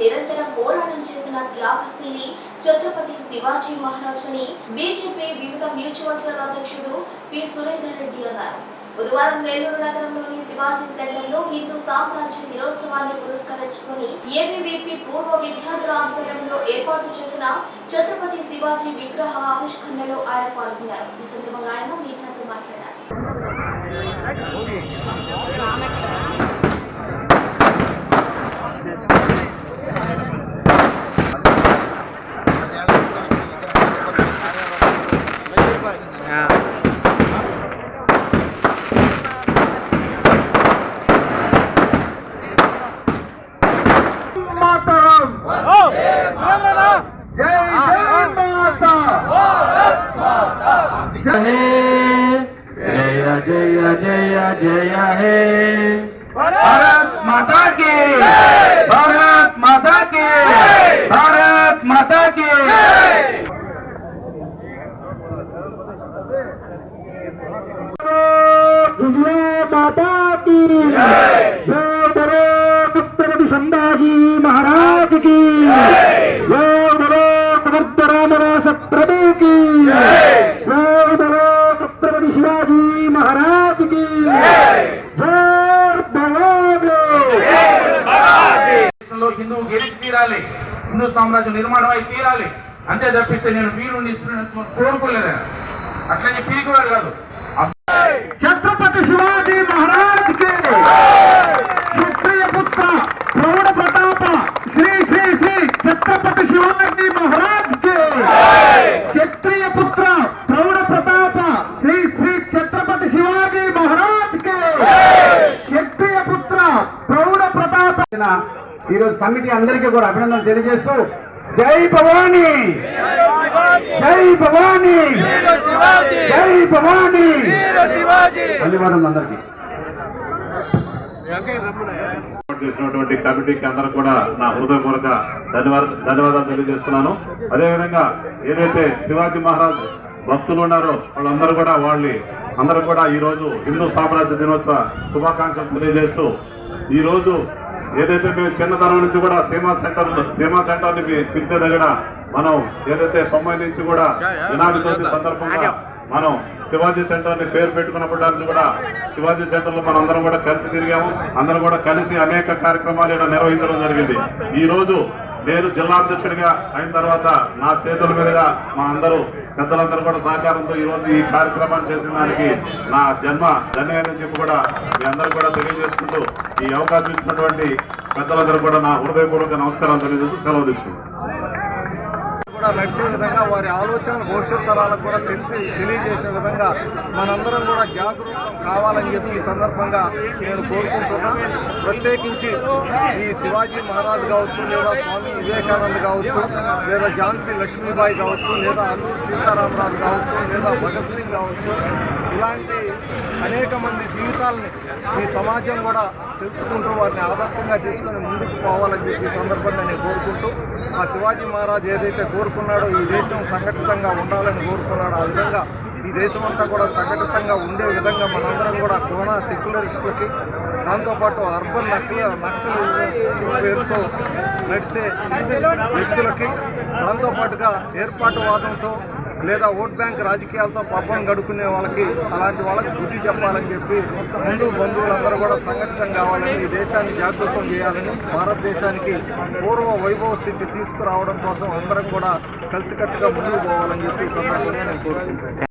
నిరంతరం పోరాటం చేసిన త్యాగశీలి ఛత్రపతి శివాజీ మహారాజ్ అని బీజేపీ వివిధ మ్యూచువల్ సెల్ అధ్యక్షుడు పి. సురేందర్ రెడ్డి అన్నారు. బుధవారం నెల్లూరు నగరంలోని శివాజీ సెంటర్లో హిందూ సామ్రాజ్య దినోత్సవాన్ని పురస్కరించుకుని ఏబీవీపీ పూర్వ విద్యార్థుల ఆధ్వర్యంలో ఏర్పాటు చేసిన ఛత్రపతి శివాజీ విగ్రహ ఆవిష్కరణలో ఆయన పాల్గొన్నారు. ఈ సందర్భంగా ఆయన మీడియాతో మాట్లాడారు. माता की। भारत माता की। भारत माता की। माता की। जय बोलो छत्रपति संभाजी महाराज की। जय बोलो समर्थ रामदास प्रभु की। హిందువు గెలిచి తీరాలి హిందూ సామ్రాజ్యం నిర్మాణం అయి తీరాలి. అంతే తప్పిస్తే నేను వీరు కోరుకోలేదా అట్లని పీకోడు కాదు. ఈరోజు కమిటీ అందరికీ కూడా అభినందనలు తెలియజేస్తూ జై భవానీ! జై భవానీ! జై భవానీ! ధన్యవాదములు అందరికీ. చేసినటువంటి కమిటీకి అందరూ కూడా నా హృదయపూర్వక ధన్యవాద ధన్యవాదాలు తెలియజేస్తున్నాను. అదేవిధంగా ఏదైతే శివాజీ మహారాజ్ భక్తులు ఉన్నారో వాళ్ళందరూ కూడా వాళ్ళని అందరూ కూడా ఈ రోజు హిందూ సామ్రాజ్య దినోత్సవ శుభాకాంక్షలు తెలియజేస్తూ ఈ రోజు ఏదైతే మేము చిన్నతనం నుంచి కూడా సీమా సెంటర్ సీమా సెంటర్ని పిలిచే దగ్గర మనం ఏదైతే తొంభై నుంచి కూడా వినాయక చవితి సందర్భంగా మనం శివాజీ సెంటర్ని పేరు పెట్టుకున్నప్పటి నుంచి కూడా శివాజీ సెంటర్లో మనం అందరం కూడా కలిసి తిరిగాము. అందరం కూడా కలిసి అనేక కార్యక్రమాలు ఇక్కడ నిర్వహించడం జరిగింది. ఈ రోజు నేను జిల్లా అధ్యక్షుడిగా అయిన తర్వాత నా చేతుల మీదుగా మా అందరూ పెద్దలందరూ కూడా సహకారంతో ఈ రోజు ఈ కార్యక్రమాన్ని చేసిన దానికి నా జన్మ ధన్యవాదని చెప్పి కూడా మీ అందరూ కూడా తెలియజేసుకుంటూ ఈ అవకాశం ఇచ్చినటువంటి పెద్దలందరూ కూడా నా హృదయపూర్వక నమస్కారాలు తెలియజేస్తూ సెలవు తీసుకుంటాను కూడా నడిచే విధంగా వారి ఆలోచనలు భవిష్యత్ తరాలకు కూడా తెలిసి తెలియజేసే విధంగా మనందరం కూడా జాగరూకం కావాలని చెప్పి ఈ సందర్భంగా నేను కోరుకుంటున్నా. ప్రత్యేకించి ఈ శివాజీ మహారాజ్ కావచ్చు లేదా స్వామి వివేకానంద్ కావచ్చు లేదా ఝాన్సీ లక్ష్మీబాయి కావచ్చు లేదా అల్లూరు సీతారామరాజు కావచ్చు లేదా భగత్ సింగ్ కావచ్చు ఇలాంటి అనేక మంది జీవితాలని ఈ సమాజం కూడా తెలుసుకుంటూ వారిని ఆదర్శంగా తీసుకొని ముందుకు పోవాలని చెప్పి సందర్భంగా నేను కోరుకుంటూ ఆ శివాజీ మహారాజ్ ఏదైతే కోరుకున్నాడో ఈ దేశం సంఘటితంగా ఉండాలని కోరుకున్నాడో ఆ విధంగా ఈ దేశం అంతా కూడా సంఘటితంగా ఉండే విధంగా మనందరం కూడా కోనా సెక్యులరిస్టులకి దాంతోపాటు అర్బన్ నక్సల్ నక్సల్ పేరుతో నడిచే వ్యక్తులకి దాంతోపాటుగా ఏర్పాటువాదంతో లేదా ఓట్ బ్యాంక్ రాజకీయాలతో పబ్బం గడుపుకునే వాళ్ళకి అలాంటి వాళ్ళకి బుద్ధి చెప్పాలని చెప్పి ముందు బంధువులందరూ కూడా సంఘటితం కావాలని ఈ దేశాన్ని జాగృతం చేయాలని భారతదేశానికి పూర్వ వైభవ స్థితి తీసుకురావడం కోసం అందరం కూడా కలిసికట్టుగా ముందుకు పోవాలని చెప్పి సందర్భంగా నేను కోరుకుంటున్నాను.